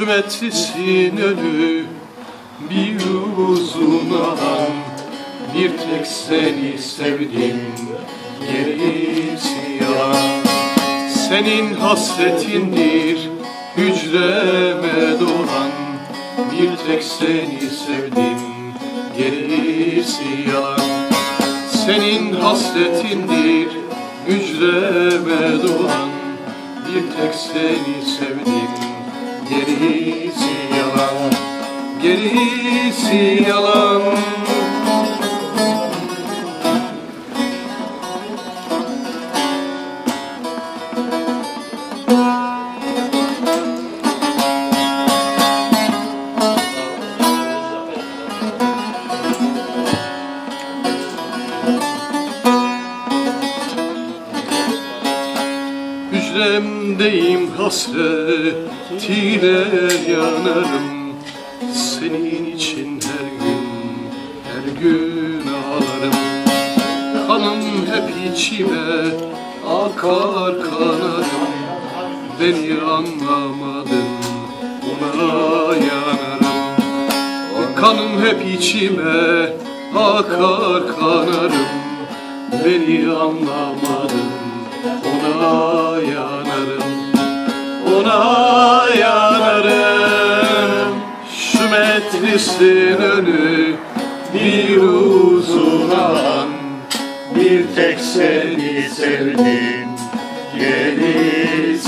metlisin önü bir uzun alan Bir tek seni sevdim gerisi yalan Senin hasretindir hücreme dolan Bir tek seni sevdim gerisi yalan Senin hasretindir hücreme dolan Bir tek seni sevdim gerisi yalan Gerisi yalan Hücremdeyim hasretine yanarım. Senin için her gün, her gün ağlarım. Kanım hep içime akar kanarım. Beni anlamadın ona yanarım. Kanım hep içime akar kanarım. Beni anlamadın Ona yanarım Şu metlisin önü bir uzun alan Bir tek seni sevdim. Gerisi